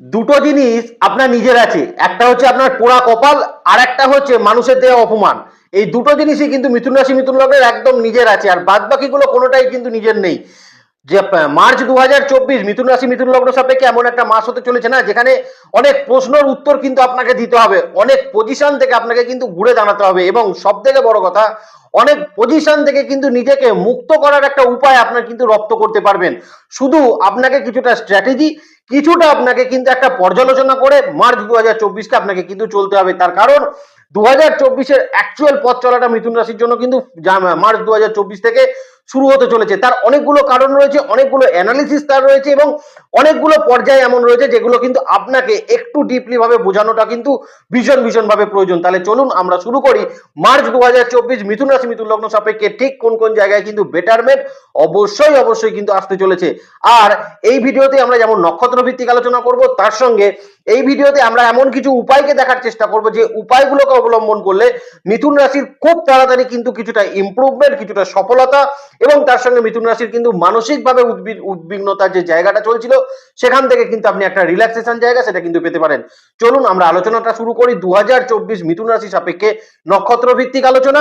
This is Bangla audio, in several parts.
দুটো জিনিস আপনার নিজের আছে। একটা হচ্ছে আপনার পোড়া কপাল আর একটা হচ্ছে মানুষের দেওয়া অপমান। এই দুটো জিনিসই কিন্তু মিথুন রাশি, মিথুন লগ্নের একদম নিজের আছে, আর বাদ বাকিগুলো কোনোটাই কিন্তু নিজের নেই। যে মার্চ দু হাজার চব্বিশ মিথুন রাশি, মিথুন লগ্ন সাপেক্ষে এমন একটা মাস হতে চলেছে না, যেখানে অনেক প্রশ্নের উত্তর কিন্তু আপনাকে দিতে হবে। অনেক পজিশন থেকে আপনাকে কিন্তু ঘুরে দাঁড়াতে হবে এবং সব থেকে বড় কথা, অনেক পজিশন থেকে কিন্তু নিজেকে মুক্ত করার একটা উপায় আপনার কিন্তু রপ্ত করতে পারবেন। শুধু আপনাকে কিছুটা স্ট্র্যাটেজি কিছুটা আপনাকে কিন্তু একটা পর্যালোচনা করে মার্চ দু হাজার চব্বিশকে আপনাকে কিন্তু চলতে হবে। তার কারণ দু হাজার চব্বিশের অ্যাকচুয়াল পথ চলাটা মিথুন রাশির জন্য কিন্তু মার্চ দু হাজার চব্বিশ থেকে শুরু হতে চলেছে। তার অনেকগুলো কারণ রয়েছে, অনেকগুলো অ্যানালিসিস তার রয়েছে এবং অনেকগুলো পর্যায়ে এমন রয়েছে যেগুলো কিন্তু আপনাকে একটু ডিপলি ভাবে বোঝানোটা কিন্তু ভীষণ ভীষণ ভাবে প্রয়োজন। তাহলে চলুন আমরা শুরু করি। মার্চ দু হাজার চব্বিশ মিথুন রাশি মিথুন লগ্ন সাপেক্ষে ঠিক কোন কোন জায়গায় কিন্তু বেটারমেন্ট অবশ্যই অবশ্যই কিন্তু আসতে চলেছে। আর এই ভিডিওতে আমরা যেমন নক্ষত্র ভিত্তিক আলোচনা করব, তার সঙ্গে এই ভিডিওতে আমরা এমন কিছু উপায়কে দেখার চেষ্টা করব যে উপায়গুলোকে অবলম্বন করলে মিথুন রাশির খুব তাড়াতাড়ি কিন্তু কিছুটা ইমপ্রুভমেন্ট কিছুটা সফলতা এবং তার সঙ্গে মিথুন রাশির কিন্তু মানসিকভাবে উদ্বি- উদ্বিগ্নতার যে জায়গাটা চলছিল, সেখান থেকে কিন্তু আপনি একটা রিল্যাক্সেশন জায়গা সেটা কিন্তু পেতে পারেন। চলুন আমরা আলোচনাটা শুরু করি। দু হাজার চব্বিশ মিথুন রাশি সাপেক্ষে নক্ষত্র ভিত্তিক আলোচনা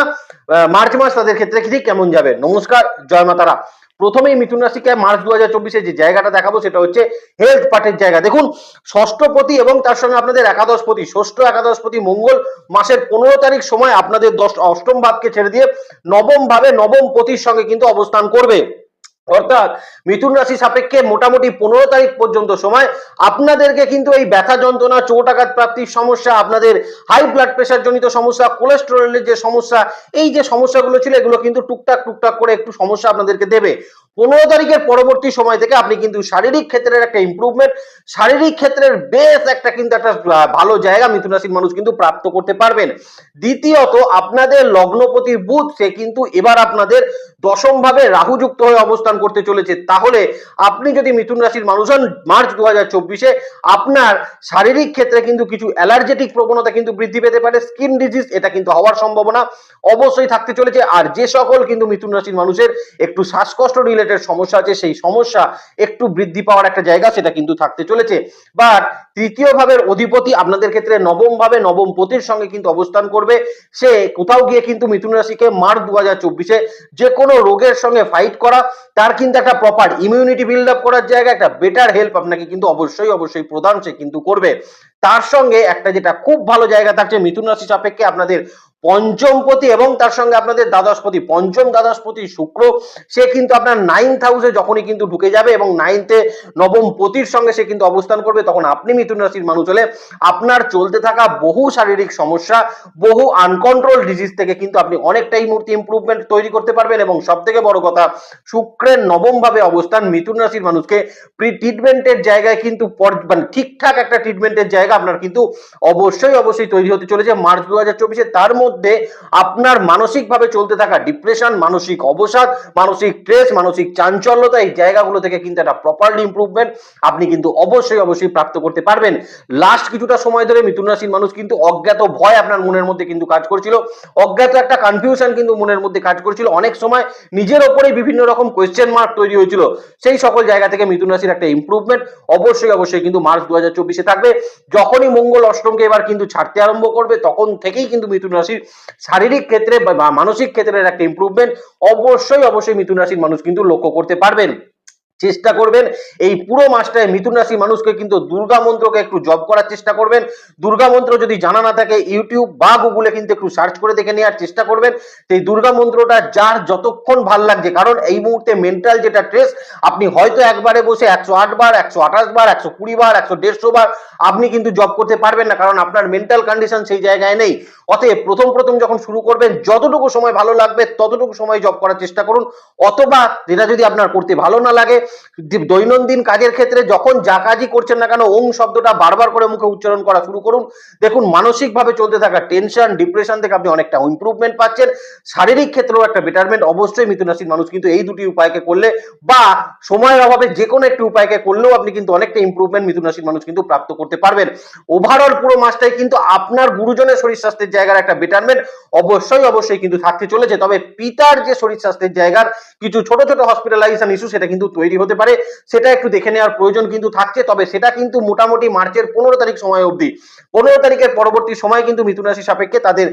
মার্চ মাস তাদের ক্ষেত্রে ঠিক কেমন যাবে? নমস্কার, জয় মাতারা। প্রথমেই মিথুন রাশিকে মার্চ দু হাজার চব্বিশে যে জায়গাটা দেখাবো সেটা হচ্ছে হেলথ পার্টের জায়গা। দেখুন, ষষ্ঠপতি এবং তার সঙ্গে আপনাদের একাদশপতি, ষষ্ঠ একাদশপতি মঙ্গল মাসের পনেরো তারিখ সময় আপনাদের দশ অষ্টম ভাবকে ছেড়ে দিয়ে নবম ভাবে নবম পতির সঙ্গে কিন্তু অবস্থান করবে। অর্থাৎ মিথুন রাশি সাপেক্ষে মোটামুটি পনেরো তারিখ পর্যন্ত সময়। আপনাদেরকে কিন্তু এই ব্যথা যন্ত্রণা চোট আঘাত প্রাপ্তির সমস্যা, আপনাদের হাই ব্লাড প্রেশার জনিত সমস্যা কোলেস্টেরলের যে সমস্যা, এই যে সমস্যাগুলো ছিল, এগুলো কিন্তু টুকটাক টুকটাক করে একটু সমস্যা আপনাদেরকে দেবে। পনেরো তারিখের পরবর্তী সময় থেকে আপনি কিন্তু শারীরিক ক্ষেত্রের একটা ইমপ্রুভমেন্ট শারীরিক ক্ষেত্রের বেশ একটা কিন্তু একটা ভালো জায়গা মিথুন রাশির মানুষ কিন্তু প্রাপ্ত করতে পারবেন। দ্বিতীয়ত, আপনাদের লগ্নপতির বুধ, সে কিন্তু এবার আপনাদের দশম ভাবে রাহুযুক্ত হয়ে অবস্থান করতে চলেছে, তাহলে আপনি যদি মিথুন রাশির মানুষ হন, মার্চ দু হাজার চব্বিশে আপনার শারীরিক ক্ষেত্রে কিন্তু কিছু অ্যালার্জেটিক প্রবণতা কিন্তু বৃদ্ধি পেতে পারে, স্কিন ডিজিজ এটা কিন্তু হওয়ার সম্ভাবনা অবশ্যই থাকতে চলেছে, আর যে সকল কিন্তু মিথুন রাশির মানুষের একটু শ্বাসকষ্ট রিলেটেড সমস্যা আছে, সেই সমস্যা একটু বৃদ্ধি পাওয়ার একটা জায়গা সেটা কিন্তু থাকতে চলেছে। বাট তৃতীয় ভাবের অধিপতি আপনাদের ক্ষেত্রে নবম ভাবে নবম পতির সঙ্গে কিন্তু অবস্থান করবে, সে কোথাও গিয়ে কিন্তু মিথুন রাশিকে মার্চ দু হাজার চব্বিশে যে কোনো রোগের সঙ্গে ফাইট করা, তার কিন্তু একটা প্রপার ইমিউনিটি বিল্ড আপ করার জায়গা, একটা বেটার হেল্প আপনাকে কিন্তু অবশ্যই অবশ্যই প্রদান সে কিন্তু করবে। তার সঙ্গে একটা যেটা খুব ভালো জায়গা থাকছে, মিথুন রাশি সাপেক্ষে আপনাদের পঞ্চমপতি এবং তার সঙ্গে আপনাদের দ্বাদশপতি। পঞ্চম দ্বাদশপতি শুক্র, সে কিন্তু আপনার নাইন্থ হাউসে যখনই কিন্তু ঢুকে যাবে এবং নাইনথে নবম পতির সঙ্গে সে কিন্তু অবস্থান করবে, তখন আপনি মিথুন রাশির মানুষ হলে আপনার চলতে থাকা বহু শারীরিক সমস্যা, বহু আনকন্ট্রোল ডিজিজ থেকে কিন্তু আপনি অনেকটাই মূর্তি ইমপ্রুভমেন্ট তৈরি করতে পারবেন এবং সব থেকে বড় কথা, শুক্রের নবম ভাবে অবস্থান মিথুন রাশির মানুষকে প্রি ট্রিটমেন্টের জায়গায় কিন্তু মানে ঠিকঠাক একটা ট্রিটমেন্টের জায়গা আপনার কিন্তু অবশ্যই অবশ্যই তৈরি হতে চলেছে মার্চ দু হাজার চব্বিশে। তার মধ্যে আপনার মানসিকভাবে চলতে থাকা ডিপ্রেশন মানসিক অবসাদ, মানসিক স্ট্রেস মানসিক চাঞ্চল্যতা এই জায়গাগুলো থেকে কিন্তু একটা প্রপারলি ইমপ্রুভমেন্ট আপনি কিন্তু অবশ্যই অবশ্যই প্রাপ্ত করতে পারবেন। লাস্ট কিছুটা সময় ধরে মিথুন রাশির মানুষ কিন্তু অজ্ঞাত ভয় আপনার মনের মধ্যে কিন্তু কাজ করছিল। অজ্ঞাত একটা কনফিউশন কিন্তু মনের মধ্যে কাজ করছিল। অনেক সময় নিজের ওপরেই বিভিন্ন রকম কোয়েশ্চেন মার্ক তৈরি হয়েছিল। সেই সকল জায়গা থেকে মিথুন রাশির একটা ইমপ্রুভমেন্ট অবশ্যই অবশ্যই কিন্তু মার্চ দু হাজার চব্বিশে থাকবে। যখনই মঙ্গল অষ্টমকে এবার কিন্তু ছাড়তে আরম্ভ করবে, তখন থেকেই কিন্তু মিথুন রাশির শারীরিক ক্ষেত্রে বা মানসিক ক্ষেত্রে একটা ইম্প্রুভমেন্ট অবশ্যই অবশ্যই মিথুন রাশির মানুষ কিন্তু লক্ষ্য করতে পারবেন। চেষ্টা করবেন। এই পুরো মাসটায় মিথুন রাশি মানুষকে কিন্তু দুর্গা মন্ত্রকে একটু জব করার চেষ্টা করবেন। দুর্গা মন্ত্র যদি জানা না থাকে ইউটিউব বা গুগলে কিন্তু একটু সার্চ করে দেখে নেওয়ার চেষ্টা করবেন। সেই দুর্গা মন্ত্রটা যার যতক্ষণ ভালো লাগছে, কারণ এই মুহূর্তে মেন্টাল যেটা স্ট্রেস আপনি হয়তো একবারে বসে একশো আট বার, একশো আঠাশ বার, একশো কুড়ি বার, একশো দেড়শো বার, আপনি কিন্তু জব করতে পারবেন না, কারণ আপনার মেন্টাল কন্ডিশন সেই জায়গায় নেই। অতএব প্রথম প্রথম যখন শুরু করবেন, যতটুকু সময় ভালো লাগবে, ততটুকু সময় জব করার চেষ্টা করুন। অথবা যেটা যদি আপনার করতে ভালো না লাগে দৈনন্দিন কাজের ক্ষেত্রে যখন যা কাজই করছেন না কেন, ওং শব্দটা বারবার করে মুখে উচ্চারণ করা শুরু করুন। দেখুন, মানসিকভাবে চলতে থাকা টেনশন ডিপ্রেশন থেকে আপনি অনেকটা ইমপ্রুভমেন্ট পাচ্ছেন। শারীরিক ক্ষেত্রেও একটা বেটারমেন্ট অবশ্যই মিথুন রাশির মানুষ কিন্তু এই দুটি উপায়কে করলে বা সময়ের অভাবে যে কোনো একটি উপায়কে করলেও আপনি কিন্তু অনেকটা ইম্প্রুভমেন্ট মিথুন রাশির মানুষ কিন্তু প্রাপ্ত করতে পারবেন। ওভারঅল পুরো মাসটাই কিন্তু আপনার গুরুজনের শরীর স্বাস্থ্যের জায়গার একটা বেটারমেন্ট অবশ্যই অবশ্যই কিন্তু থাকতে চলেছে। তবে পিতার যে শরীর স্বাস্থ্যের জায়গার কিছু ছোট ছোট হসপিটালাইজেশন ইস্যু সেটা কিন্তু তৈরি হতে পারে, সেটা একটু দেখে নেওয়ার প্রয়োজন কিন্তু থাকছে। তবে সেটা কিন্তু মোটামুটি মার্চের পনেরো তারিখ সময় অবধি। পনেরো তারিখের পরবর্তী সময় কিন্তু মিথুন রাশি সাপেক্ষে তাদের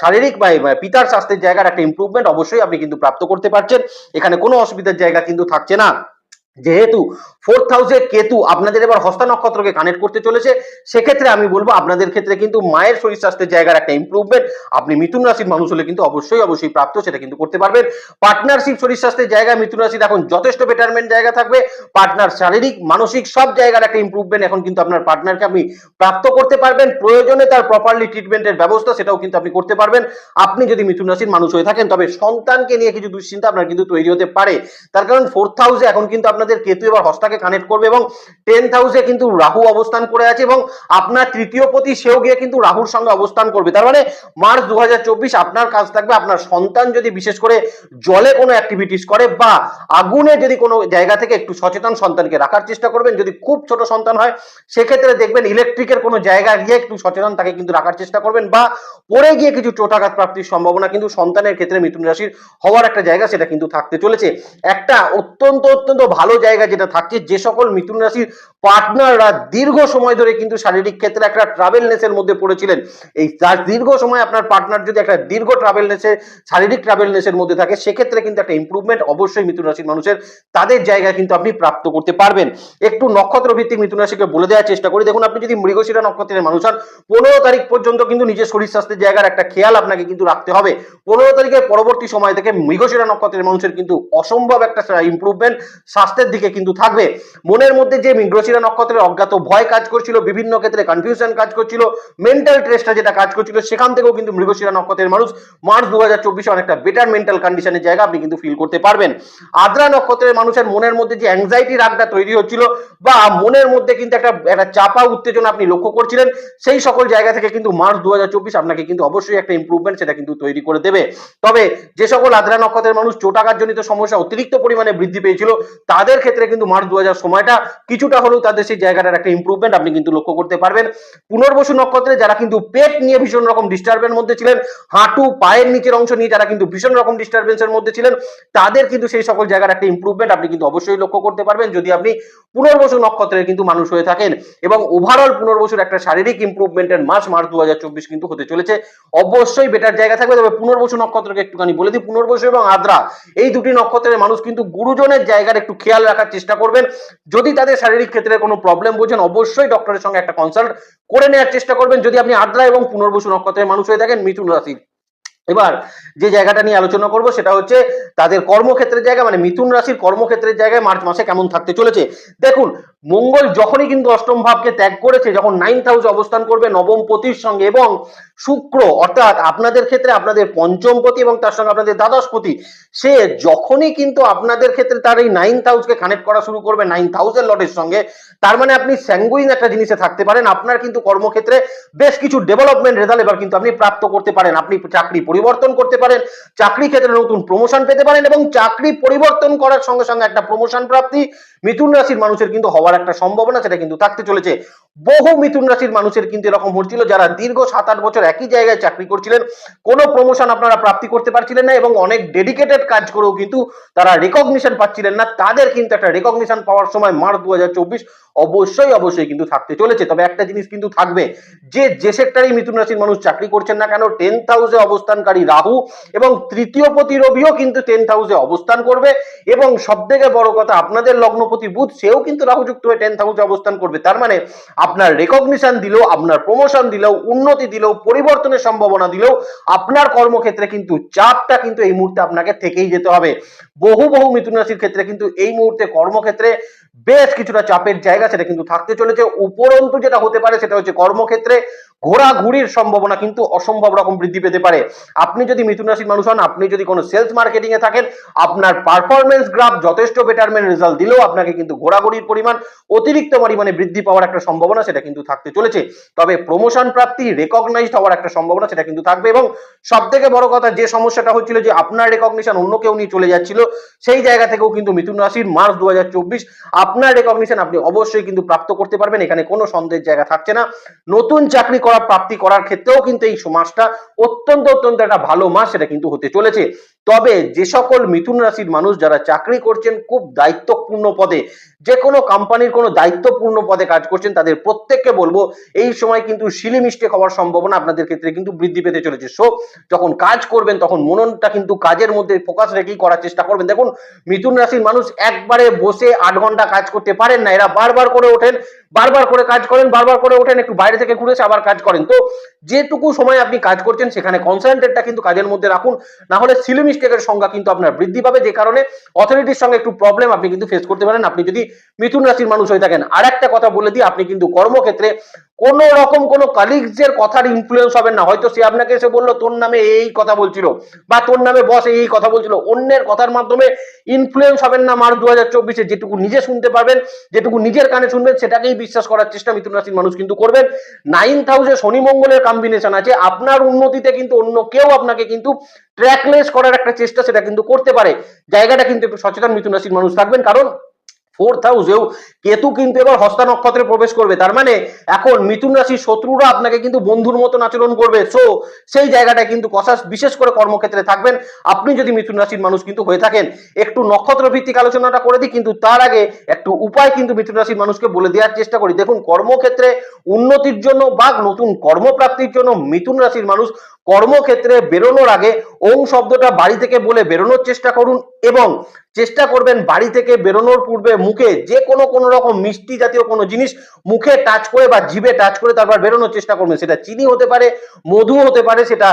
শারীরিক বা পিতার স্বাস্থ্যের জায়গার একটা ইম্প্রুভমেন্ট অবশ্যই আপনি কিন্তু প্রাপ্ত করতে পারছেন। এখানে কোনো অসুবিধার জায়গা কিন্তু থাকছে না। যেহেতু ফোর্থ হাউসে কেতু আপনাদের এবার হস্তা নক্ষত্রকে কানেক্ট করতে চলেছে, সেক্ষেত্রে আমি বলব আপনাদের ক্ষেত্রে কিন্তু মায়ের শরীর স্বাস্থ্যের জায়গার একটা ইমপ্রুভমেন্ট আপনি মিথুন রাশির মানুষ হলে কিন্তু অবশ্যই অবশ্যই প্রাপ্ত, সেটা কিন্তু করতে পারবেন। পার্টনারশিপ শরীর স্বাস্থ্যের জায়গায় মিথুন রাশির এখন যথেষ্ট বেটারমেন্ট জায়গা থাকবে। পার্টনার শারীরিক, মানসিক সব জায়গার একটা ইমপ্রুভমেন্ট এখন কিন্তু আপনার পার্টনারকে আপনি প্রাপ্ত করতে পারবেন। প্রয়োজনে তার প্রপারলি ট্রিটমেন্টের ব্যবস্থা সেটাও কিন্তু আপনি করতে পারবেন। আপনি যদি মিথুন রাশির মানুষ হয়ে থাকেন, তবে সন্তানকে নিয়ে কিছু দুশ্চিন্তা আপনার কিন্তু তৈরি হতে পারে। তার কারণ ফোর্থ হাউসে এখন কিন্তু আপনাদের কেতু এবার হস্তাকে কানেক্ট করবে এবং টেন্থ হাউসে কিন্তু রাহু অবস্থান করে আছে এবং আপনার তৃতীয় পতি সেও গিয়ে কিন্তু রাহুর সঙ্গে অবস্থান করবে। তার মানে মার্চ দু আপনার কাজ থাকবে, আপনার সন্তান যদি বিশেষ করে জলে কোনো অ্যাক্টিভিটিস করে বা আগুনে যদি কোনো জায়গা থেকে একটু সচেতন সন্তানকে রাখার চেষ্টা করবেন, যদি খুব ছোট সন্তান হয়, সেক্ষেত্রে দেখবেন ইলেকট্রিকের কোনো জায়গায় গিয়ে একটু সচেতন তাকে কিন্তু রাখার চেষ্টা করবেন বা পড়ে গিয়ে কিছু চোটাঘাত প্রাপ্তির সম্ভাবনা কিন্তু সন্তানের ক্ষেত্রে মিথুন রাশির হওয়ার একটা জায়গা সেটা কিন্তু থাকতে চলেছে। একটা অত্যন্ত অত্যন্ত ভালো জায়গা যেটা থাকছে, যে সকল মিথুন রাশির পার্টনাররা দীর্ঘ সময় ধরে কিন্তু শারীরিক ক্ষেত্রে একটা ট্রাভেলনেসের মধ্যে পড়েছিলেন। এই দীর্ঘ সময় আপনার পার্টনার যদি একটা দীর্ঘ ট্রাভেলনেসে শারীরিক ট্রাভেলনেসের মধ্যে থাকে, সেক্ষেত্রে কিন্তু একটা ইমপ্রুভমেন্ট অবশ্যই মিথুন রাশির মানুষের, তাদের জায়গা কিন্তু আপনি প্রাপ্ত করতে পারবেন। একটু নক্ষত্র ভিত্তিক মিথুন রাশিকে বলে দেওয়ার চেষ্টা করি। দেখুন, আপনি যদি মৃগশিরা নক্ষত্রের মানুষ হন, পনেরো তারিখ পর্যন্ত কিন্তু নিজের শরীর স্বাস্থ্যের জায়গার একটা খেয়াল আপনাকে কিন্তু রাখতে হবে। পনেরো তারিখের পরবর্তী সময় থেকে মৃগশিরা নক্ষত্রের মানুষের কিন্তু অসম্ভব একটা ইমপ্রুভমেন্ট স্বাস্থ্যের দিকে কিন্তু থাকবে। মনের মধ্যে যে মৃগশিরা নক্ষত্রের অজ্ঞাত ভয় কাজ করছিল, বিভিন্ন ক্ষেত্রে কনফিউশন কাজ করছিল মেন্টাল ট্রেসটা যেটা কাজ করছিল, সেখান থেকেও কিন্তু মৃগশিরা নক্ষত্রের মানুষ মার্চ দু হাজার চব্বিশে অনেকটা বেটার মেন্টাল কন্ডিশনের জায়গা আপনি কিন্তু ফিল করতে পারবেন। আদ্রা নক্ষত্রের মানুষের মনের মধ্যে যে অ্যাংজাইটি রাগটা তৈরি হচ্ছিল বা মনের মধ্যে কিন্তু একটা একটা চাপা উত্তেজনা আপনি লক্ষ্য করছিলেন, সেই সকল জায়গা থেকে কিন্তু মার্চ দু হাজার চব্বিশ আপনাকে কিন্তু অবশ্যই একটা ইমপ্রুভমেন্ট সেটা কিন্তু তৈরি করে দেবে। তবে যে সকল আদ্রা নক্ষত্রের মানুষ চোটাঘাত জনিত সমস্যা অতিরিক্ত পরিমাণে বৃদ্ধি পেয়েছিল, তাদের ক্ষেত্রে কিন্তু মার্চ দু সময়টা কিছুটা হলেও তাদের সেই জায়গাটার একটা ইমপ্রুভমেন্ট আপনি কিন্তু লক্ষ্য করতে পারবেন। পুনর্বসু নক্ষত্রে যারা কিন্তু পেট নিয়ে ভীষণ রকম ডিস্টার্বের মধ্যে ছিলেন, হাঁটু, পায়ের নিচের অংশ নিয়ে যারা কিন্তু ভীষণ রকম ডিস্টারবেন্সের মধ্যে ছিলেন, তাদের কিন্তু সেই সকল জায়গার একটা ইমপ্রুভমেন্ট আপনি কিন্তু অবশ্যই লক্ষ্য করতে পারবেন যদি আপনি পুনর্বসু নক্ষত্রের কিন্তু মানুষ হয়ে থাকেন এবং ওভারঅল পুনর্বসুর একটা শারীরিক ইমপ্রুভমেন্টের মাস মার্চ দু হাজার চব্বিশ কিন্তু হতে চলেছে। অবশ্যই বেটার জায়গা থাকবে, তবে পুনর্বসু নক্ষত্রকে একটুখানি বলে দিই। পুনর্বসু এবং আদ্রা, এই দুটি নক্ষত্রের মানুষ কিন্তু গুরুজনের জায়গার একটু খেয়াল রাখার চেষ্টা করবেন। যদি তাদের শারীরিক ক্ষেত্রে কোনো প্রবলেম বোঝেন, অবশ্যই ডক্টরের সঙ্গে একটা কনসাল্ট করে নেওয়ার চেষ্টা করবেন। যদি আপনি আদ্রা এবং পুনর্বসু নক্ষত্রের মানুষ হয়ে থাকেন, মিথুন রাশির এবার যে জায়গাটা নিয়ে আলোচনা করব, সেটা হচ্ছে তাদের কর্মক্ষেত্রের জায়গা মানে মিথুন রাশির কর্মক্ষেত্রের জায়গায় মার্চ মাসে কেমন থাকতে চলেছে। দেখুন, মঙ্গল যখনই কিন্তু অষ্টম ভাবকে ত্যাগ করেছে, যখন নাইন্থ হাউসে অবস্থান করবে, নবম পতির সঙ্গে এবং শুক্র, অর্থাৎ আপনাদের ক্ষেত্রে আপনাদের পঞ্চম পতি এবং তার সঙ্গে আপনাদের দ্বাদশ পতি, সে যখনই কিন্তু আপনাদের ক্ষেত্রে তার এই নাইন্থ হাউসকে কানেক্ট করা শুরু করবে নাইন্থ হাউসের লটের সঙ্গে, তার মানে আপনি স্যাঙ্গুইন একটা জিনিসে থাকতে পারেন, আপনার কিন্তু কর্মক্ষেত্রে বেশ কিছু ডেভেলপমেন্ট রেজাল্ট এবার কিন্তু আপনি প্রাপ্ত করতে পারেন, আপনি চাকরি পরিবর্তন করতে পারেন, চাকরি ক্ষেত্রে নতুন প্রমোশন পেতে পারেন এবং চাকরি পরিবর্তন করার সঙ্গে সঙ্গে একটা প্রমোশন প্রাপ্তি, মিথুন রাশির মানুষের কিন্তু হওয়ার একটা সম্ভাবনা সেটা কিন্তু থাকতে চলেছে। বহু মিথুন রাশির মানুষের কিন্তু এরকম হচ্ছিল যারা দীর্ঘ সাত আট বছর একই জায়গায় চাকরি করছিলেন। কোনো প্রমোশন আপনারা প্রাপ্তি করতে পারছিলেন না এবং অনেক ডেডিকেটেড কাজ করেও কিন্তু তারা রেকগনিশন পাচ্ছিলেন না। তাদের কিন্তু একটা রেকগনিশন পাওয়ার সময় মার্চ দু হাজার চব্বিশ অবশ্যই অবশ্যই কিন্তু থাকতে চলেছে। তবে একটা জিনিস কিন্তু থাকবে, যে যে সেক্টরেই মিথুন রাশির মানুষ চাকরি করছেন না কেন টেন্থ হাউসে অবস্থানকারী রাহু এবং তৃতীয় পতি রবিও কিন্তু টেন্থ হাউসে অবস্থান করবে এবং সব থেকে বড় কথা, আপনাদের লগ্নপতি বুধ, সেও কিন্তু রাহুযুক্ত হয়ে টেন্থ হাউসে অবস্থান করবে। তার মানে আপনার রেকগনিশন দিলেও, আপনার প্রমোশন দিলেও, উন্নতি দিলেও, পরিবর্তনের সম্ভাবনা দিলেও, আপনার কর্মক্ষেত্রে কিন্তু চাপটা কিন্তু এই মুহূর্তে আপনাকে থেকেই যেতে হবে। বহু বহু মিথুন রাশির ক্ষেত্রে কিন্তু এই মুহূর্তে কর্মক্ষেত্রে বেশ কিছুটা চাপের জায়গা সেটা কিন্তু থাকতে চলেছে। উপরন্তু যেটা হতে পারে সেটা হচ্ছে কর্মক্ষেত্রে ঘোরাঘুরির সম্ভাবনা কিন্তু অসম্ভব রকম বৃদ্ধি পেতে পারে। আপনি যদি মিথুন রাশির মানুষ হন, আপনি যদি কোনো সেলস মার্কেটিং এ থাকেন, আপনার পারফরমেন্স গ্রাফ যথেষ্ট বেটারমেন্ট রেজাল্ট দিলেও আপনাকে কিন্তু ঘোরাঘুরির পরিমাণ অতিরিক্ত পরিমাণে বৃদ্ধি পাওয়ার একটা সম্ভাবনা সেটা কিন্তু থাকতে চলেছে। তবে প্রমোশন প্রাপ্তি রেকগনাইজড হওয়ার একটা সম্ভাবনা সেটা কিন্তু থাকবে এবং সব থেকে বড় কথা যে সমস্যাটা হচ্ছিল যে আপনার রেকগনিশন অন্য কেউ নিয়ে চলে যাচ্ছিল, সেই জায়গা থেকেও কিন্তু মিথুন রাশির মার্চ দু হাজার চব্বিশ আপনার রেকগনিশন আপনি অবশ্যই কিন্তু প্রাপ্ত করতে পারবেন। এখানে কোনো সন্দেহের জায়গা থাকছে না। নতুন চাকরি করা প্রাপ্তি করার ক্ষেত্রেও কিন্তু এই মাসটা অত্যন্ত অত্যন্ত একটা ভালো মাস সেটা কিন্তু হতে চলেছে। তবে যে সকল মিথুন রাশির মানুষ যারা চাকরি করছেন খুব দায়িত্বপূর্ণ পদে, যে কোনো কোম্পানির কোনো দায়িত্বপূর্ণ পদে কাজ করছেন, তাদের প্রত্যেককে বলব, এই সময় কিন্তু শিলি মিস্টেক হওয়ার সম্ভাবনা আপনাদের ক্ষেত্রে কিন্তু বৃদ্ধি পেতে চলেছে। সো যখন কাজ করবেন, তখন মননটা কিন্তু কাজের মধ্যে ফোকাস রেখেই করার চেষ্টা করবেন। দেখুন, মিথুন রাশির মানুষ একবারে বসে আট ঘণ্টা কাজ করতে পারেন না। এরা বারবার করে ওঠেন, বারবার করে কাজ করেন, বারবার করে ওঠেন, একটু বাইরে থেকে ঘুরে আবার কাজ করেন। তো, যেটুকু সময় আপনি কাজ করছেন, সেখানে কনসেন্ট্রেটটা কিন্তু কাজের মধ্যে রাখুন। না হলে সিলি মিস্টেকের সংখ্যা কিন্তু আপনার বৃদ্ধি পাবে। যে কারণে অথরিটির সঙ্গে একটু প্রবলেম আপনি কিন্তু ফেস করতে পারেন। আপনি যদি মিথুন রাশির মানুষ হয়ে থাকেন আর একটা কথা বলে দিই, আপনি কিন্তু কর্মক্ষেত্রে কোন রকম কোন কালিগসের কথার ইনফ্লুয়েন্স হবেন না। হয়তো সে আপনাকে এসে বলল, তোর নামে এই কথা বলছিল বা তোর নামে বস এই কথা বলছিল অন্যের কথার মাধ্যমে ইনফ্লুয়েন্স হবেন না মার্চ দু হাজার চব্বিশে। যেটুকু নিজে শুনতে পারবেন, যেটুকু নিজের কানে শুনবেন, সেটাকেই বিশ্বাস করার চেষ্টা মিথুন রাশির মানুষ কিন্তু করবেন। নাইন্থ হাউসে শনি মঙ্গলের কম্বিনেশন আছে। আপনার উন্নতিতে কিন্তু অন্য কেউ আপনাকে কিন্তু ট্র্যাকলেস করার একটা চেষ্টা সেটা কিন্তু করতে পারে। জায়গাটা কিন্তু একটু সচেতন মিথুন রাশির মানুষ থাকবেন। কারণ ফোর্থ হাউসেও কেতু কিন্তু এবার হস্তা নক্ষত্রে প্রবেশ করবে। তার মানে এখন মিথুন রাশির শত্রুরা আপনাকে কিন্তু বন্ধুর মতন আচরণ করবে। সো সেই জায়গাটা কিন্তু কষা বিশেষ করে কর্মক্ষেত্রে থাকবেন। আপনি যদি মিথুন রাশির মানুষ কিন্তু হয়ে থাকেন, একটু নক্ষত্র ভিত্তিক আলোচনাটা করে দিই, কিন্তু তার আগে একটু উপায় কিন্তু মিথুন রাশির মানুষকে বলে দেওয়ার চেষ্টা করি। দেখুন, কর্মক্ষেত্রে উন্নতির জন্য বা নতুন কর্মপ্রাপ্তির জন্য মিথুন রাশির মানুষ কর্মক্ষেত্রে বেরোনোর আগে ওং শব্দটা বাড়ি থেকে বলে বেরোনোর চেষ্টা করুন এবং চেষ্টা করবেন বাড়ি থেকে বেরোনোর পূর্বে মুখে যে কোনো কোনো রকম মিষ্টি জাতীয় কোনো জিনিস মুখে টাচ করে বা জিভে টাচ করে তারপর বেরোনোর চেষ্টা করবেন। সেটা চিনি হতে পারে, মধু হতে পারে, সেটা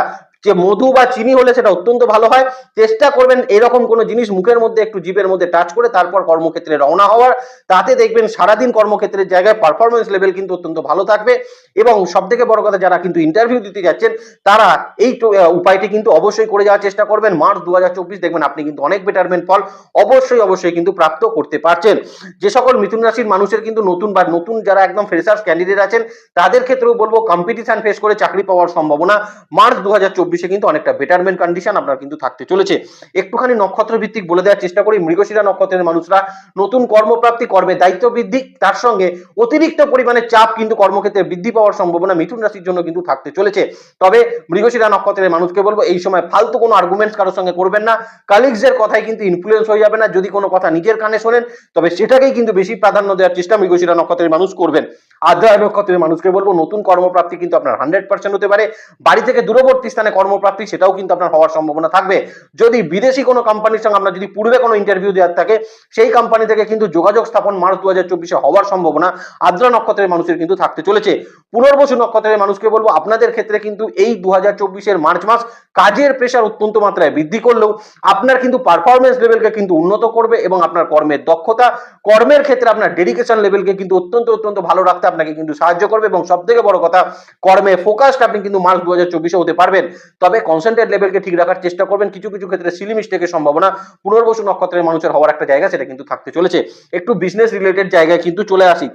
যে মধু বা চিনি হলে সেটা অত্যন্ত ভালো হয়। চেষ্টা করবেন এরকম কোনো জিনিস মুখের মধ্যে একটু জিভের মধ্যে টাচ করে তারপর কর্মক্ষেত্রে রওনা হওয়ার। তাতে দেখবেন সারাদিন কর্মক্ষেত্রের জায়গায় পারফরমেন্স লেভেল কিন্তু অত্যন্ত ভালো থাকবে এবং সব থেকে বড় কথা যারা কিন্তু ইন্টারভিউ দিতে যাচ্ছেন, তারা এই উপায়টি কিন্তু অবশ্যই করে যাওয়ার চেষ্টা করবেন। মার্চ দু হাজার চব্বিশ দেখবেন আপনি কিন্তু অনেক বেটারমেন্ট ফল অবশ্যই অবশ্যই কিন্তু প্রাপ্ত করতে পারছেন। যে সকল মিথুন রাশির মানুষের কিন্তু নতুন বা নতুন যারা একদম ফ্রেশার্স ক্যান্ডিডেট আছেন, তাদের ক্ষেত্রেও বলব কম্পিটিশন ফেস করে চাকরি পাওয়ার সম্ভাবনা। মার্চ দু হাজার চব্বিশ চব্বিশে কিন্তু অনেকটা বেটারমেন্ট কন্ডিশন আপনার কিন্তু থাকতে চলেছে। একটুখানি নক্ষত্র ভিত্তিক বলে দেওয়ার চেষ্টা করি, মৃগশিরা নক্ষত্রের মানুষরা নতুন কর্মপ্রাপ্তি কর্মে দায়িত্ব বৃদ্ধি, তার সঙ্গে অতিরিক্ত পরিমাণে চাপ কিন্তু কর্মক্ষেত্রে বৃদ্ধি পাওয়ার সম্ভাবনা মিথুন রাশির জন্য কিন্তু থাকতে চলেছে। তবে মৃগশিরা নক্ষত্রের মানুষকে বলব, এই সময় ফালতু কোনো আর্গুমেন্টস কারোর সঙ্গে করবেন না। কালিগসের কথায় কিন্তু ইনফ্লুয়েন্স হয়ে যাবে না, যদি কোনো কথা নিজের কানে শোনেন, তবে সেটাকেই কিন্তু বেশি প্রাধান্য দেওয়ার চেষ্টা মৃগশিরা নক্ষত্রের মানুষ করবেন। আদ্রা নক্ষত্রের মানুষকে বলব, নতুন কর্মপ্রাপ্তি কিন্তু আপনার হান্ড্রেড পার্সেন্ট হতে পারে। বাড়ি থেকে দূরবর্তী স্থানে কর্মপ্রাপ্তি সেটাও কিন্তু আপনার হওয়ার সম্ভাবনা থাকবে। যদি বিদেশি কোনো কোম্পানির সঙ্গে আপনার যদি পূর্বে কোনো ইন্টারভিউ দেওয়ার থাকে, সেই কোম্পানি থেকে কিন্তু যোগাযোগ স্থাপন মার্চ দু হাজার চব্বিশে হওয়ার সম্ভাবনা আদ্রা নক্ষত্রের মানুষের কিন্তু থাকতে চলেছে। পুনর্বসু নক্ষত্রের মানুষকে বলব, আপনাদের ক্ষেত্রে কিন্তু এই দু হাজার চব্বিশের মার্চ মাস কাজের প্রেশার অত্যন্ত মাত্রায় বৃদ্ধি করলেও আপনার কিন্তু পারফরমেন্স লেভেলকে কিন্তু উন্নত করবে এবং আপনার কর্মের দক্ষতা, কর্মের ক্ষেত্রে আপনার ডেডিকেশন লেভেলকে কিন্তু অত্যন্ত অত্যন্ত ভালো রাখতে আপনাকে কিন্তু সাহায্য করবে এবং সব থেকে বড় কথা, কর্মে ফোকাসড আপনি কিন্তু মার্চ দু হাজার চব্বিশে হতে পারবেন। তবে কনসেন্ট্রেট লেভেলকে ঠিক রাখার চেষ্টা করবেন। কিছু কিছু ক্ষেত্রে সিলি মিস্টেকের সম্ভাবনা। পুনর্বসু নক্ষত্রের মানুষের হওয়ার একটা জায়গা সেটা কিন্তু থাকতে চলেছে। একটু বিজনেস রিলেটেড জায়গায় কিন্তু চলে আসি।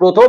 প্রথম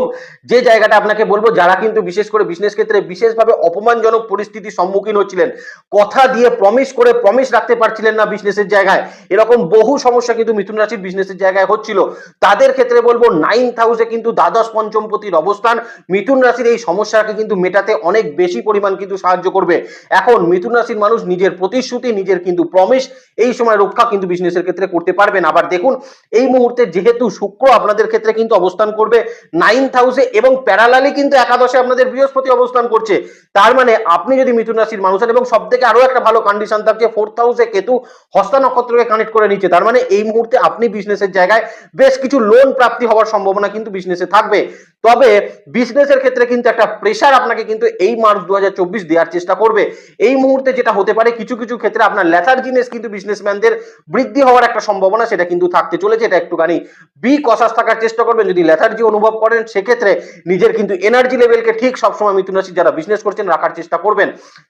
যে জায়গাটা আপনাকে বলব, যারা কিন্তু বিশেষ করে বিজনেস ক্ষেত্রে বিশেষভাবে অপমানজনক পরিস্থিতির সম্মুখীন হচ্ছিলেন, কথা দিয়ে প্রমিস করে প্রমিস রাখতে পারছিলেন না বিজনেসের জায়গায়। এরকম বহু সমস্যা কিন্তু মিথুন রাশির বিজনেসের জায়গায় হচ্ছিল। তাদের ক্ষেত্রে বলব নাইন্থ হাউসে কিন্তু দ্বাদশ পঞ্চমপতির অবস্থান। মিথুন রাশির এই সমস্যাকে কিন্তু মেটাতে অনেক বেশি পরিমাণ কিন্তু সাহায্য করবে। এখন মিথুন রাশির মানুষ নিজের প্রতিশ্রুতি, নিজের কিন্তু প্রমিস এই সময় রক্ষা কিন্তু বিজনেসের ক্ষেত্রে করতে পারবেন আবার দেখুন, এই মুহূর্তে যেহেতু শুক্র আপনাদের ক্ষেত্রে কিন্তু অবস্থান করবে নাইন্থ হাউসে এবং প্যারালালি কিন্তু একাদশে আপনাদের বৃহস্পতি অবস্থান করছে। তার মানে আপনি যদি মিথুন রাশির মানুষ এবং সব থেকে আরও একটা ভালো কন্ডিশন থাকছে ফোর্থ হাউসে কেতু হস্তা নক্ষত্রকে কানেক্ট করে নিচ্ছে, তার মানে এই মুহূর্তে আপনি বিজনেসের জায়গায় বেশ কিছু লোন প্রাপ্তি হওয়ার সম্ভাবনা কিন্তু বিজনেসে থাকবে। তবে বিজনেসের ক্ষেত্রে কিন্তু একটা প্রেশার আপনাকে কিন্তু এই মার্চ দু হাজার চব্বিশ দেওয়ার চেষ্টা করবে। এই মুহূর্তে যেটা হতে পারে, কিছু কিছু ক্ষেত্রে আপনার লেথার্জিনেস কিন্তু বিজনেসম্যানদের বৃদ্ধি হওয়ার একটা সম্ভাবনা সেটা কিন্তু থাকতে চলেছে, এটা একটুখানি বি কসাস থাকার চেষ্টা করবেন। যদি লেথার্জি অনুভব করেন, সেক্ষেত্রে নিজের কিন্তু এনার্জি লেভেলকে ঠিক সবসময় মিথুন রাশি যারা বিজনেস করছেন, রাখার চেষ্টা করবেন।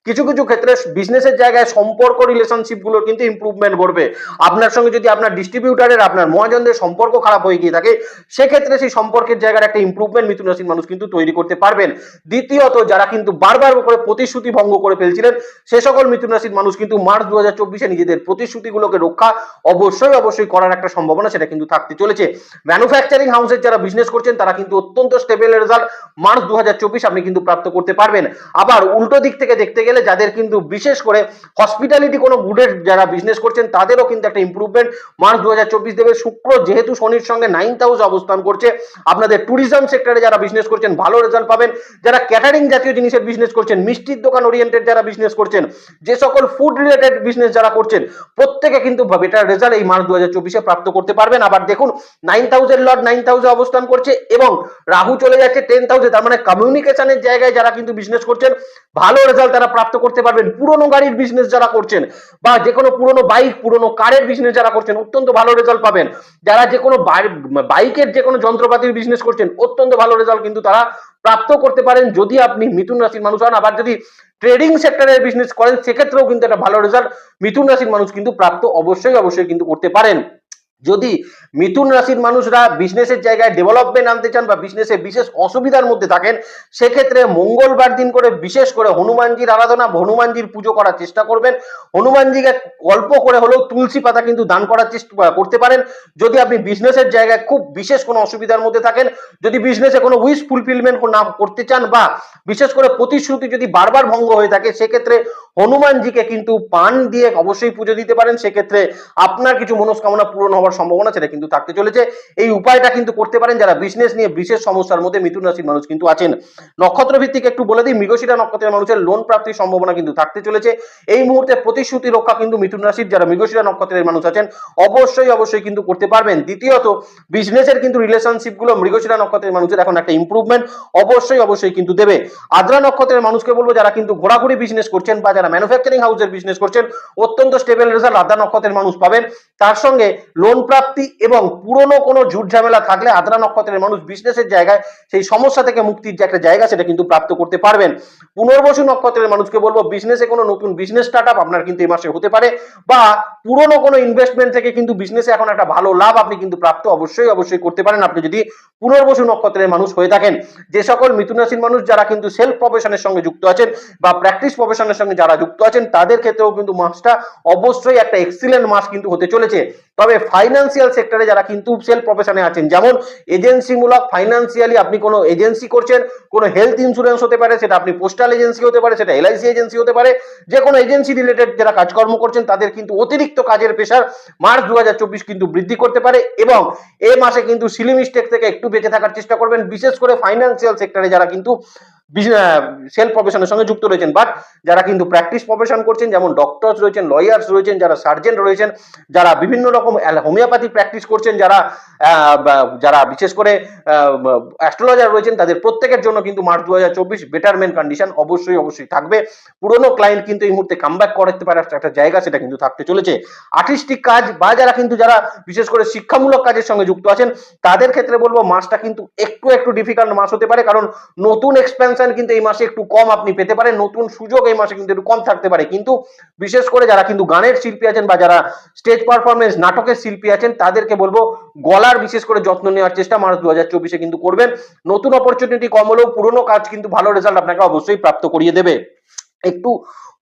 কিছু কিছু ক্ষেত্রে বিজনেসের জায়গায় সম্পর্ক রিলেশনশিপগুলোর কিন্তু ইম্প্রুভমেন্ট ঘটবে। আপনার সঙ্গে যদি আপনার ডিস্ট্রিবিউটারের আপনার মহাজনদের সম্পর্ক খারাপ হয়ে গিয়ে থাকে, সেক্ষেত্রে সেই সম্পর্কের জায়গার একটা ইম্প্রুভমেন্ট ইম্প্রুভমেন্ট মিথুন রাশির মানুষ কিন্তু তৈরি করতে পারবেন। দ্বিতীয়ত, যারা কিন্তু বারবার করে প্রতিশ্রুতি ভঙ্গ করে ফেলছিলেন, সে সকল মিথুন রাশির মানুষ কিন্তু মার্চ দু হাজার চব্বিশে নিজেদের প্রতিশ্রুতিগুলোকে রক্ষা অবশ্যই অবশ্যই করার একটা সম্ভাবনা সেটা কিন্তু থাকতে চলেছে। ম্যানুফ্যাকচারিং হাউসের যারা বিজনেস করছেন, তারা কিন্তু অত্যন্ত স্টেবল রেজাল্ট মার্চ দুহাজার চব্বিশ আপনি কিন্তু প্রাপ্ত করতে পারবেন। আবার উল্টো দিক থেকে দেখতে গেলে, যাদের কিন্তু বিশেষ করে হসপিটালিটি কোনো গুডের যারা বিজনেস করছেন, তাদেরও কিন্তু একটা ইম্প্রুভমেন্ট মার্চ দু হাজার চব্বিশ দেবে। শুক্র যেহেতু শনির সঙ্গে নাইন্থ হাউস অবস্থান করছে, আপনাদের ট্যুরিজম সেক্টরে যারা বিজনেস করছেন, ভালো রেজাল্ট পাবেন। যারা ক্যাটারিং জাতীয় জিনিসের বিজনেস করছেন, মিষ্টির দোকান ওরিয়েন্টেড যারা বিজনেস করছেন, যে সকল ফুড রিলেটেড বিজনেস যারা করছেন, প্রত্যেকে কিন্তু বেটার রেজাল্ট এই মার্চ দু হাজার চব্বিশে প্রাপ্ত করতে পারবেন। আবার দেখুন nine thousand lot nine thousand অবস্থান করছে এবং রাহু চলে যাচ্ছে টেন থাউজেন্ড তার মানে কমিউনিকেশনের জায়গায় যারা কিন্তু বিজনেস করছেন ভালো রেজাল্ট তারা প্রাপ্ত করতে পারবেন। পুরনো গাড়ির বিজনেস যারা করছেন বা যে কোনো পুরনো বাইক পুরনো কারের বিজনেস যারা করছেন, অত্যন্ত ভালো রেজাল্ট পাবেন। যারা যে কোনো বাইকের যে কোনো যন্ত্রপাতির বিজনেস করছেন, অত্যন্ত ভালো রেজাল্ট কিন্তু তারা প্রাপ্ত করতে পারেন যদি আপনি মিথুন রাশির মানুষ হন। আবার যদি ট্রেডিং সেক্টরের বিজনেস করেন, সেক্ষেত্রেও কিন্তু একটা ভালো রেজাল্ট মিথুন রাশির মানুষ কিন্তু প্রাপ্ত অবশ্যই অবশ্যই কিন্তু করতে পারেন। যদি মিথুন রাশির মানুষরা বিজনেসের জায়গায় ডেভেলপমেন্ট আনতে চান বা বিজনেসে বিশেষ অসুবিধার মধ্যে থাকেন, সেক্ষেত্রে মঙ্গলবার দিন করে বিশেষ করে হনুমানজির আরাধনা হনুমানজির পুজো করার চেষ্টা করবেন। হনুমানজিকে অল্প করে হলেও তুলসী পাতা কিন্তু দান করার চেষ্টা করতে পারেন। যদি আপনি বিজনেসের জায়গায় খুব বিশেষ কোনো অসুবিধার মধ্যে থাকেন, যদি বিজনেসে কোনো উইশ ফুলফিলমেন্ট না করতে চান বা বিশেষ করে প্রতিশ্রুতি যদি বারবার ভঙ্গ হয়ে থাকে, সেক্ষেত্রে হনুমানজিকে কিন্তু পান দিয়ে অবশ্যই পুজো দিতে পারেন। সেক্ষেত্রে আপনার কিছু মনস্কামনা পূরণ হওয়ার সম্ভাবনা সেটা কিন্তু থাকতে চলেছে। এই উপায়টা কিন্তু করতে পারেন যারা বিজনেস নিয়ে বিশেষ সমস্যার মধ্যে মিথুন রাশির মানুষ কিন্তু আছেন। নক্ষত্র ভিত্তিক একটু বলে দিই, মৃগশিরা নক্ষত্রের মানুষের লোন প্রাপ্তির সম্ভাবনা কিন্তু থাকতে চলেছে। এই মুহূর্তে প্রতিশ্রুতি রক্ষা কিন্তু মিথুন রাশির যারা মৃগশিরা নক্ষত্রের মানুষ আছেন, অবশ্যই অবশ্যই কিন্তু করতে পারবেন। দ্বিতীয়ত বিজনেসের কিন্তু রিলেশনশিপগুলো মৃগশিরা নক্ষত্রের মানুষের এখন একটা ইম্প্রুভমেন্ট অবশ্যই অবশ্যই কিন্তু দেবে। আদ্রা নক্ষত্রের মানুষকে বলব, যারা কিন্তু ঘোরাঘুরি বিজনেস করছেন বা যারা ম্যানুফ্যাকচারিং হাউসের বিজনেস করছেন, অত্যন্ত স্টেবল রেজাল্ট আদ্রা নক্ষত্রের মানুষ পাবেন। তার সঙ্গে লোন প্রাপ্তি এবং পুরনো কোনো ঝুট ঝামেলা থাকলে আদ্রা নক্ষত্রের মানুষ বিজনেসের জায়গায় সেই সমস্যা থেকে মুক্তির যে একটা জায়গা সেটা কিন্তু প্রাপ্ত করতে পারবেন। পুনর্বসু নক্ষত্রের মানুষকে বলব, বিজনেসে কোনো নতুন বিজনেস স্টার্ট আপ আপনার কিন্তু এই মাসে হতে পারে বা পুরনো কোনো ইনভেস্টমেন্ট থেকে কিন্তু বিজনেসে এখন একটা ভালো লাভ আপনি কিন্তু প্রাপ্ত অবশ্যই অবশ্যই করতে পারেন। আপনি যদি পুনর্বসু নক্ষত্রের মানুষ হয়ে থাকেন, যে সকল মিথুন মানুষ যারা কিন্তু সেলফ প্রফেশনের সঙ্গে যুক্ত আছেন বা প্র্যাকটিস প্রফেশনের সঙ্গে যারা যুক্ত আছেন, তাদের ক্ষেত্রেও কিন্তু মাসটা অবশ্যই একটা এক্সিলেন্ট মাস কিন্তু হতে চলেছে। তবে ফাইন্যান্সিয়াল সেক্টরে যারা কিন্তু সেলফ প্রফেশনে আছেন, যেমন এজেন্সিমূলক ফাইন্যান্সিয়ালি আপনি কোনো এজেন্সি করছেন, কোনো হেলথ ইন্স্যুরেন্স হতে পারে, সেটা আপনি পোস্টাল এজেন্সি হতে পারে, সেটা এলআইসি এজেন্সি হতে পারে যে কোনো এজেন্সি রিলেটেড যারা কাজকর্ম করছেন, তাদের কিন্তু অতিরিক্ত কাজের প্রেশার মার্চ দু কিন্তু বৃদ্ধি করতে পারে এবং এ মাসে কিন্তু সিলি মিস্টেক থেকে একটু বেঁচে থাকার চেষ্টা করবেন, বিশেষ করে ফাইন্যান্সিয়াল সেক্টরে যারা কিন্তু সেলফ প্রফেশনের সঙ্গে যুক্ত রয়েছেন বাট যারা কিন্তু প্র্যাকটিস প্রফেশন করছেন, যেমন ডক্টরস রয়েছেন লয়ার্স রয়েছেন, যারা সার্জেন্ট রয়েছেন, যারা বিভিন্ন রকম হোমিওপ্যাথি প্র্যাকটিস করছেন যারা যারা বিশেষ করে অ্যাস্ট্রোলজার রয়েছেন, তাদের প্রত্যেকের জন্য কিন্তু মার্চ দু হাজার চব্বিশ বেটারমেন্ট কন্ডিশন অবশ্যই অবশ্যই থাকবে। পুরনো ক্লায়েন্ট কিন্তু এই মুহূর্তে কামব্যাক করতে পারে একটা জায়গা সেটা কিন্তু থাকতে চলেছে। আর্টিস্টিক কাজ বা যারা কিন্তু যারা বিশেষ করে শিক্ষামূলক কাজের সঙ্গে যুক্ত আছেন, তাদের ক্ষেত্রে বলব মাসটা কিন্তু একটু একটু ডিফিকাল্ট মাস হতে পারে, কারণ নতুন এক্সপেনশন কিন্তু এই মাসে একটু কম আপনি পেতে পারেন, নতুন সুযোগ এই মাসে কিন্তু একটু কম থাকতে পারে। কিন্তু বিশেষ করে যারা কিন্তু গানের শিল্পী আছেন বা যারা স্টেজ পারফরমেন্স নাটকের শিল্পী আছেন, তাদেরকে বলব গলার বিশেষ করে যত্ন নেওয়ার চেষ্টা। মার্চ দু হাজার চব্বিশে কিন্তু করবেন। নতুন অপরচুনিটি কম হলেও পুরনো কাজ কিন্তু ভালো রেজাল্ট আপনাকে অবশ্যই প্রাপ্ত করিয়ে দেবে। একটু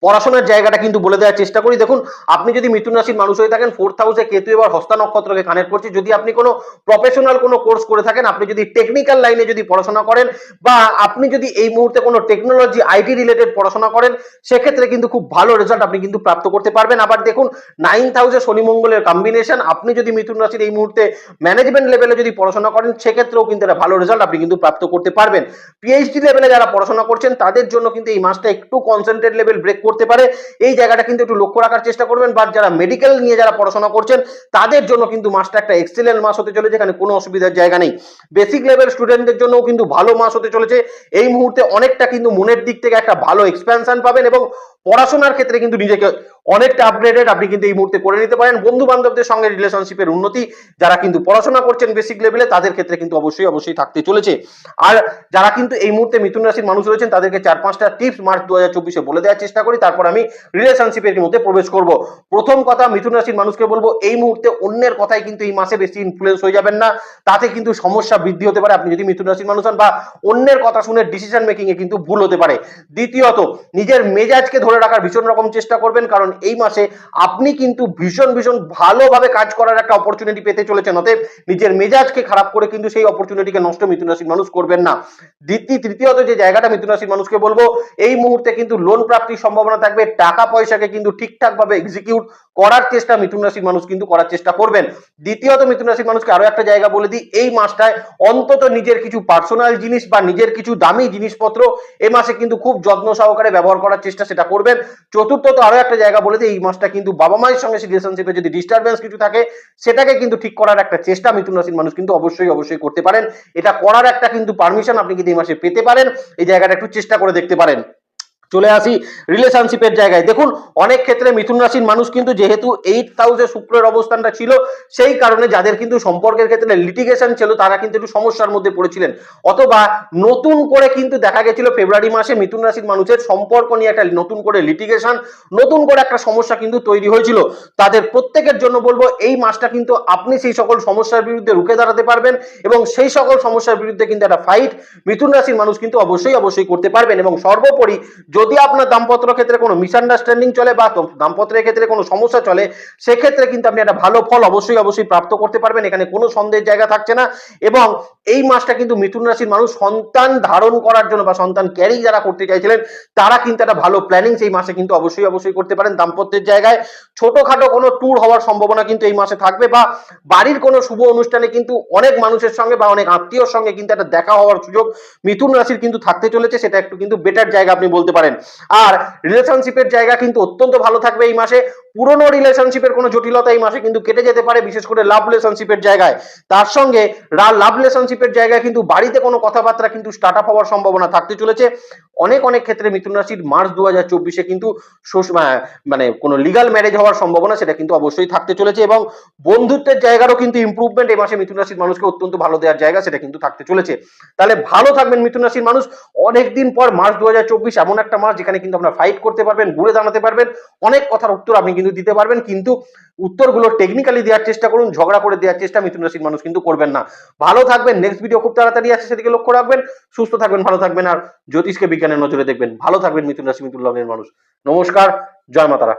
পড়াশোনার জায়গাটা কিন্তু বলে দেওয়ার চেষ্টা করি। দেখুন, আপনি যদি মিথুন রাশির মানুষ হয়ে থাকেন ফোর্থ হাউসে কেতু এবার হস্তা নক্ষত্রকে কানেক্ট করছে। যদি আপনি কোনো প্রফেশনাল কোনো কোর্স করে থাকেন, আপনি যদি টেকনিক্যাল লাইনে যদি পড়াশোনা করেন বা আপনি যদি এই মুহূর্তে কোনো টেকনোলজি আইটি রিলেটেড পড়াশোনা করেন, সেক্ষেত্রে কিন্তু খুব ভালো রেজাল্ট আপনি কিন্তু প্রাপ্ত করতে পারবেন। আবার দেখুন নাইন্থ হাউসে শনি মঙ্গলের কম্বিনেশন আপনি যদি মিথুন রাশির এই মুহূর্তে ম্যানেজমেন্ট লেভেলে যদি পড়াশোনা করেন, সেক্ষেত্রেও কিন্তু একটা ভালো রেজাল্ট আপনি কিন্তু প্রাপ্ত করতে পারবেন। পিএইচডি লেভেলে যারা পড়াশোনা করছেন, তাদের জন্য কিন্তু এই মাসটা একটু কনসেন্ট্রেট লেভেল ব্রেক করতে পারে। এই জায়গাটা কিন্তু একটু লক্ষ্য রাখার চেষ্টা করবেন। বা যারা মেডিকেল নিয়ে যারা পড়াশোনা করছেন, তাদের জন্য কিন্তু মাসটা একটা এক্সিলেন্ট মাস হতে চলেছে। এখানে কোনো অসুবিধার জায়গা নেই। বেসিক লেভেল স্টুডেন্টদের জন্যও কিন্তু ভালো মাস হতে চলেছে। এই মুহূর্তে অনেকটা কিন্তু মনের দিক থেকে একটা ভালো এক্সপ্যানশন পাবেন এবং পড়াশোনার ক্ষেত্রে কিন্তু নিজেকে অনেকটা আপগ্রেডেড আপনি কিন্তু এই মুহূর্তে করে নিতে পারেন। বন্ধু বান্ধবদের সঙ্গে রিলেশনশিপের উন্নতি, যারা কিন্তু পড়াশোনা করছেন বেসিক লেভেলে তাদের ক্ষেত্রে কিন্তু অবশ্যই অবশ্যই থাকতে চলেছে। আর যারা কিন্তু এই মুহূর্তে মিথুন রাশির মানুষ রয়েছেন, তাদেরকে চার পাঁচটা টিপস মার্চ দু চব্বিশে বলে দেওয়ার চেষ্টা করি। তারপর আমি রিলেশনশিপের মধ্যে প্রবেশ করব। প্রথম কথা, মিথুন রাশির মানুষকে বলব, এই মুহূর্তে অন্যের কথাই কিন্তু এই মাসে বেশি ইনফ্লুয়েন্স হয়ে যাবেন না। তাতে কিন্তু সমস্যা বৃদ্ধি হতে পারে। আপনি যদি মিথুন রাশির মানুষ হন বা অন্যের কথা শুনে ডিসিশন মেকিং এ কিন্তু ভুল হতে পারে। দ্বিতীয়ত, নিজের মেজাজকে ধরে রাখার ভীষণ রকম চেষ্টা করবেন, কারণ এই মাসে আপনি কিন্তু ভীষণ ভীষণ ভালোভাবে কাজ করার একটা অপরচুনিটি পেতে চলেছেন। অতএব নিজের মেজাজকে খারাপ করে কিন্তু সেই অপরচুনিটিকে নষ্ট মিথুন রাশির মানুষ করবেন না। দ্বিতীয় তৃতীয়ত যে জায়গাটা মিথুন রাশির মানুষকে বলব, এই মুহূর্তে কিন্তু লোন প্রাপ্তির সম্ভাবনা থাকবে টাকা পয়সাকে কিন্তু ঠিকঠাক ভাবে এক্সিকিউট করার চেষ্টা মিথুন রাশির মানুষ কিন্তু করার চেষ্টা করবেন। দ্বিতীয়ত মিথুন রাশির মানুষকে আরও একটা জায়গা বলে দিই, এই মাসটায় অন্তত নিজের কিছু পার্সোনাল জিনিস বা নিজের কিছু দামি জিনিসপত্র এ মাসে কিন্তু খুব যত্ন সহকারে ব্যবহার করার চেষ্টা সেটা করবেন। তো আরও একটা জায়গা বলে দিই এই মাসটা কিন্তু বাবা মায়ের সঙ্গে রিলেশনশিপে যদি ডিস্টারবেন্স কিছু থাকে, সেটাকে কিন্তু ঠিক করার একটা চেষ্টা মিথুন রাশির মানুষ কিন্তু অবশ্যই অবশ্যই করতে পারেন। এটা করার একটা কিন্তু পারমিশন আপনি কিন্তু এই মাসে পেতে পারেন। এই জায়গাটা একটু চেষ্টা করে দেখতে পারেন। চলে আসি রিলেশনশিপের জায়গায়। দেখুন, অনেক ক্ষেত্রে মিথুন রাশির মানুষ কিন্তু যেহেতু এইট হাউসে শুক্রের অবস্থানটা ছিল, সেই কারণে যাদের কিন্তু সম্পর্কের ক্ষেত্রে লিটিগেশন ছিল, তারা কিন্তু একটু সমস্যার মধ্যে পড়েছিলেন। অথবা নতুন করে কিন্তু দেখা গেছিল ফেব্রুয়ারি মাসে মিথুন রাশির মানুষের সম্পর্ক নিয়ে একটা নতুন করে লিটিগেশন নতুন করে একটা সমস্যা কিন্তু তৈরি হয়েছিল। তাদের প্রত্যেকের জন্য বলব, এই মাসটা কিন্তু আপনি সেই সকল সমস্যার বিরুদ্ধে রুখে দাঁড়াতে পারবেন এবং সেই সকল সমস্যার বিরুদ্ধে কিন্তু একটা ফাইট মিথুন রাশির মানুষ কিন্তু অবশ্যই অবশ্যই করতে পারবেন এবং সর্বোপরি যদি আপনার দাম্পত্য ক্ষেত্রে কোনো মিসআন্ডারস্ট্যান্ডিং চলে বা দাম্পত্যের ক্ষেত্রে কোনো সমস্যা চলে, সেক্ষেত্রে কিন্তু আপনি একটা ভালো ফল অবশ্যই অবশ্যই প্রাপ্ত করতে পারবেন। এখানে কোনো সন্দেহের জায়গা থাকছে না এবং এই মাসটা কিন্তু মিথুন রাশির মানুষ সন্তান ধারণ করার জন্য বা সন্তান ক্যারি যারা করতে চাইছিলেন, তারা কিন্তু একটা ভালো প্ল্যানিং সেই মাসে কিন্তু অবশ্যই অবশ্যই করতে পারেন দাম্পত্যের জায়গায়। ছোটখাটো কোনো ট্যুর হওয়ার সম্ভাবনা কিন্তু এই মাসে থাকবে বা বাড়ির কোনো শুভ অনুষ্ঠানে কিন্তু অনেক মানুষের সঙ্গে বা অনেক আত্মীয়র সঙ্গে কিন্তু একটা দেখা হওয়ার সুযোগ মিথুন রাশির কিন্তু থাকতে চলেছে, সেটা একটু কিন্তু বেটার জায়গা আপনি বলতে পারেন। আর রিলেশনশিপের জায়গা কিন্তু অত্যন্ত ভালো থাকবে এই মাসে। পুরনো রিলেশনশিপের কোনো জটিলতা এই মাসে কিন্তু কেটে যেতে পারে, বিশেষ করে লাভ রিলেশনশিপের জায়গায়। তার সঙ্গে লাভ রিলেশনশিপের জায়গায় কিন্তু বাড়িতে কোনো কথাবার্তা কিন্তু স্টার্ট আপ হওয়ার সম্ভাবনা থাকতে চলেছে। অনেক অনেক ক্ষেত্রে মিথুন রাশির মার্চ দু হাজার চব্বিশে কিন্তু মানে কোনো লিগাল ম্যারেজ হওয়ার সম্ভাবনা সেটা কিন্তু অবশ্যই থাকতে চলেছে এবং বন্ধুত্বের জায়গারও কিন্তু ইমপ্রুভমেন্ট এই মাসে মিথুন রাশির মানুষকে অত্যন্ত ভালো দেওয়ার জায়গা সেটা কিন্তু থাকতে চলেছে। তাহলে ভালো থাকবেন মিথুন রাশির মানুষ। অনেকদিন পর মার্চ দু হাজার চব্বিশ এমন একটা মাস যেখানে কিন্তু আপনারা ফাইট করতে পারবেন, ঘুরে দাঁড়াতে পারবেন। অনেক কথার উত্তর আপনি কিন্তু দিতে পারবেন, কিন্তু উত্তরগুলো টেকনিক্যালি দেওয়ার চেষ্টা করুন, ঝগড়া করে দেওয়ার চেষ্টা মিথুন রাশির মানুষ কিন্তু করবেন না। ভালো থাকবেন নেক্সট ভিডিও খুব তাড়াতাড়ি আছে সেদিকে লক্ষ্য রাখবেন, সুস্থ থাকবেন, ভালো থাকবেন, আর জ্যোতিষকে বিজ্ঞানের নজরে দেখবেন। ভালো থাকবেন মিথুন রাশি, মিথুন লগ্নের মানুষ। নমস্কার, জয় মাতারা।